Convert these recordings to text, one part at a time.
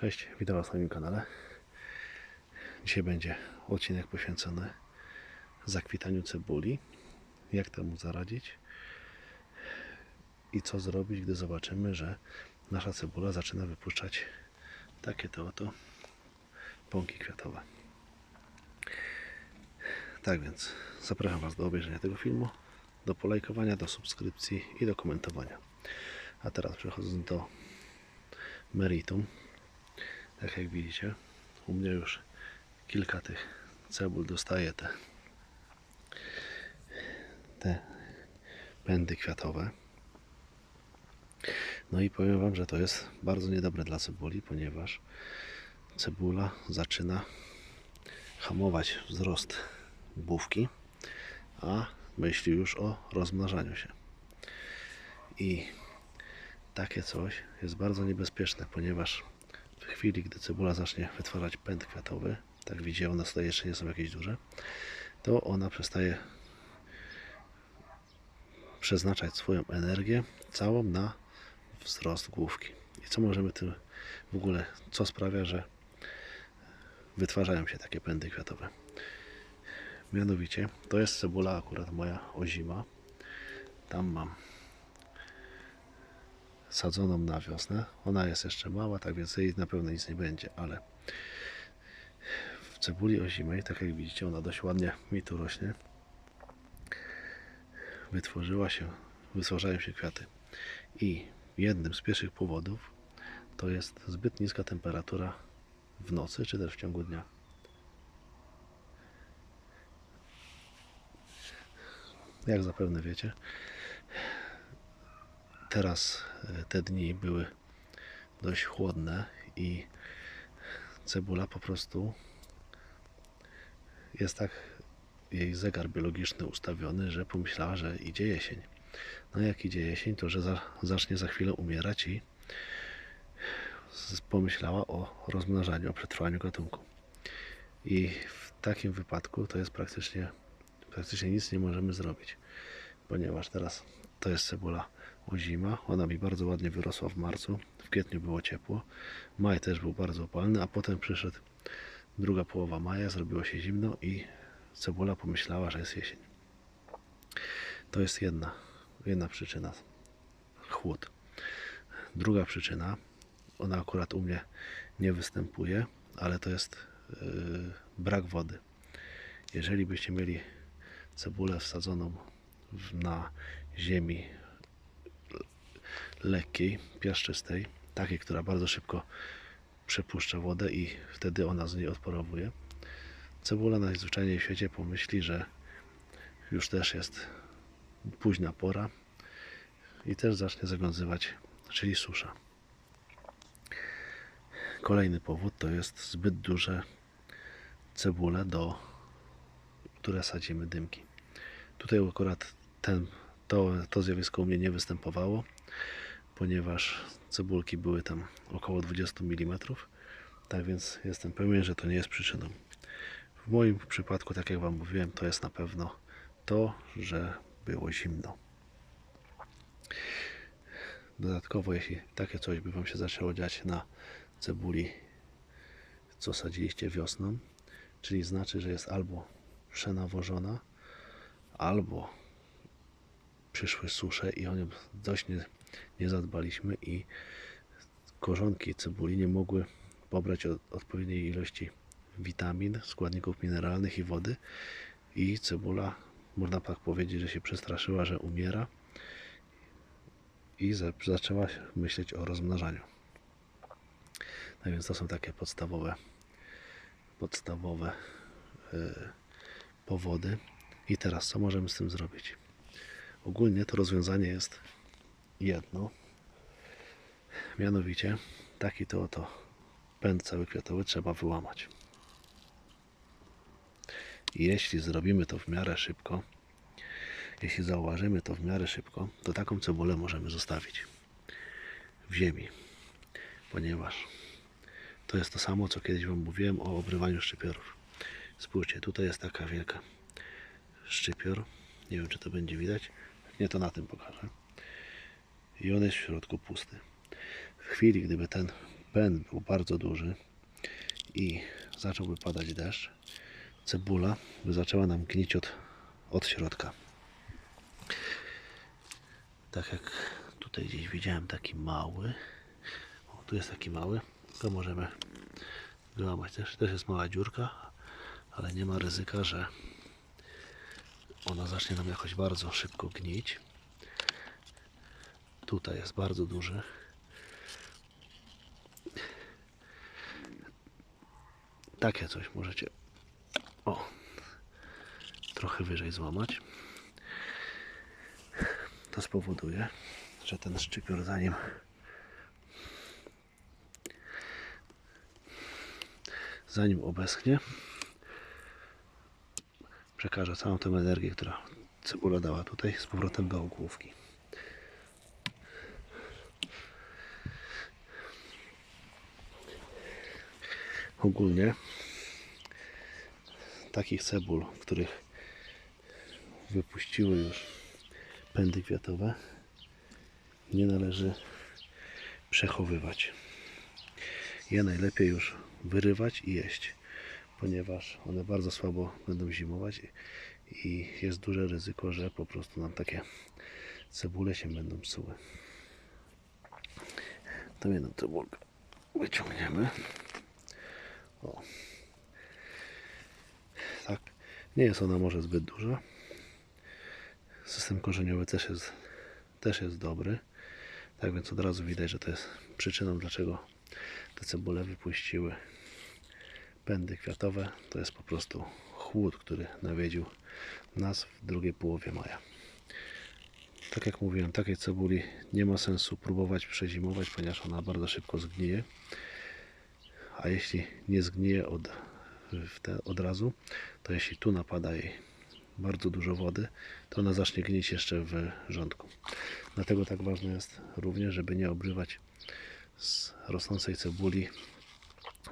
Cześć, witam Was na moim kanale. Dzisiaj będzie odcinek poświęcony zakwitaniu cebuli. Jak temu zaradzić i co zrobić, gdy zobaczymy, że nasza cebula zaczyna wypuszczać takie to oto pąki kwiatowe. Tak więc zapraszam Was do obejrzenia tego filmu, do polajkowania, do subskrypcji i do komentowania. A teraz przechodząc do meritum, tak jak widzicie, u mnie już kilka tych cebul dostaje te, te pędy kwiatowe. No i powiem Wam, że to jest bardzo niedobre dla cebuli, ponieważ cebula zaczyna hamować wzrost główki, a myśli już o rozmnażaniu się. I takie coś jest bardzo niebezpieczne, ponieważ w chwili, gdy cebula zacznie wytwarzać pęd kwiatowy, tak widzicie, one tutaj jeszcze nie są jakieś duże, to ona przestaje przeznaczać swoją energię całą na wzrost główki. I co możemy tym w ogóle, co sprawia, że wytwarzają się takie pędy kwiatowe? Mianowicie, to jest cebula akurat moja ozima. Tam mam sadzoną na wiosnę. Ona jest jeszcze mała, tak więc jej na pewno nic nie będzie, ale w cebuli ozimej, tak jak widzicie, ona dość ładnie mi tu rośnie. Wytworzyła się, wytwarzają się kwiaty. I jednym z pierwszych powodów to jest zbyt niska temperatura w nocy, czy też w ciągu dnia. Jak zapewne wiecie, teraz e, te dni były dość chłodne i cebula po prostu jest tak jej zegar biologiczny ustawiony, że pomyślała, że idzie jesień. No jak idzie jesień, to że za, zacznie za chwilę umierać i pomyślała o rozmnażaniu, o przetrwaniu gatunku. I w takim wypadku to jest praktycznie, praktycznie nic nie możemy zrobić, ponieważ teraz to jest cebula ozima. Ona mi bardzo ładnie wyrosła w marcu. W kwietniu było ciepło. Maj też był bardzo opalny, a potem przyszedł druga połowa maja, zrobiło się zimno i cebula pomyślała, że jest jesień. To jest jedna, jedna przyczyna. Chłód. Druga przyczyna, ona akurat u mnie nie występuje, ale to jest yy, brak wody. Jeżeli byście mieli cebulę wsadzoną na ziemi lekkiej, piaszczystej, takiej, która bardzo szybko przepuszcza wodę i wtedy ona z niej odparowuje. Cebula najzwyczajniej w świecie pomyśli, że już też jest późna pora i też zacznie zawiązywać, czyli susza. Kolejny powód to jest zbyt duże cebule, do, które sadzimy dymki. Tutaj akurat ten, to, to zjawisko u mnie nie występowało, ponieważ cebulki były tam około 20 mm. Tak więc jestem pewien, że to nie jest przyczyną. W moim przypadku, tak jak Wam mówiłem, to jest na pewno to, że było zimno. Dodatkowo, jeśli takie coś by Wam się zaczęło dziać na cebuli, co sadziliście wiosną, czyli znaczy, że jest albo przenawożona, albo przyszły susze i o nią dość nie, zadbaliśmy i korzonki cebuli nie mogły pobrać od, odpowiedniej ilości witamin, składników mineralnych i wody i cebula, można tak powiedzieć, że się przestraszyła, że umiera i za, zaczęła myśleć o rozmnażaniu. Tak więc to są takie podstawowe podstawowe y, powody. I teraz co możemy z tym zrobić? Ogólnie to rozwiązanie jest jedno. Mianowicie taki to oto pęd cały kwiatowy trzeba wyłamać. Jeśli zrobimy to w miarę szybko, jeśli zauważymy to w miarę szybko, to taką cebulę możemy zostawić w ziemi, ponieważ to jest to samo, co kiedyś Wam mówiłem o obrywaniu szczypiorów. Spójrzcie, tutaj jest taka wielka szczypior. Nie wiem, czy to będzie widać. Nie, to na tym pokażę. I on jest w środku pusty. W chwili, gdyby ten pęd był bardzo duży i zacząłby padać deszcz, cebula by zaczęła nam gnić od, od środka. Tak jak tutaj gdzieś widziałem taki mały. O, tu jest taki mały. To możemy wyłamać też. Też jest mała dziurka, ale nie ma ryzyka, że ona zacznie nam jakoś bardzo szybko gnić. Tutaj jest bardzo duży. Takie coś możecie o trochę wyżej złamać. To spowoduje, że ten szczypior zanim zanim obeschnie przekaże całą tę energię, która cebula dała tutaj z powrotem do ogłówki. Ogólnie takich cebul, których wypuściły już pędy kwiatowe, nie należy przechowywać. Je najlepiej już wyrywać i jeść, ponieważ one bardzo słabo będą zimować i jest duże ryzyko, że po prostu nam takie cebule się będą psuły. Tą jedną cebulkę wyciągniemy. O. Tak. Nie jest ona może zbyt duża. System korzeniowy też jest, też jest dobry. Tak więc od razu widać, że to jest przyczyną, dlaczego te cebule wypuściły pędy kwiatowe. To jest po prostu chłód, który nawiedził nas w drugiej połowie maja. Tak jak mówiłem, takiej cebuli nie ma sensu próbować przezimować, ponieważ ona bardzo szybko zgnije. A jeśli nie zgnije od, te, od razu, to jeśli tu napada jej bardzo dużo wody, to ona zacznie gnić jeszcze w rządku. Dlatego tak ważne jest również, żeby nie obrywać z rosnącej cebuli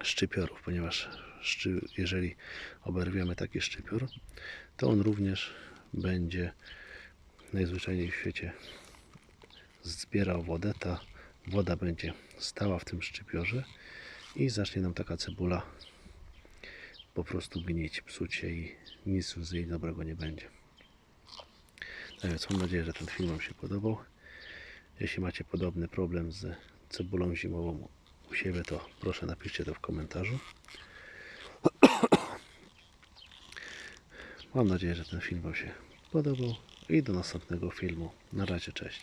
szczypiorów, ponieważ szczy, jeżeli oberwiemy taki szczypior, to on również będzie najzwyczajniej w świecie zbierał wodę. Ta woda będzie stała w tym szczypiorze i zacznie nam taka cebula po prostu gnić, psuć się i nic z jej dobrego nie będzie. Tak więc mam nadzieję, że ten film Wam się podobał. Jeśli macie podobny problem z cebulą zimową u siebie, to proszę napiszcie to w komentarzu. Mam nadzieję, że ten film Wam się podobał i do następnego filmu. Na razie, cześć.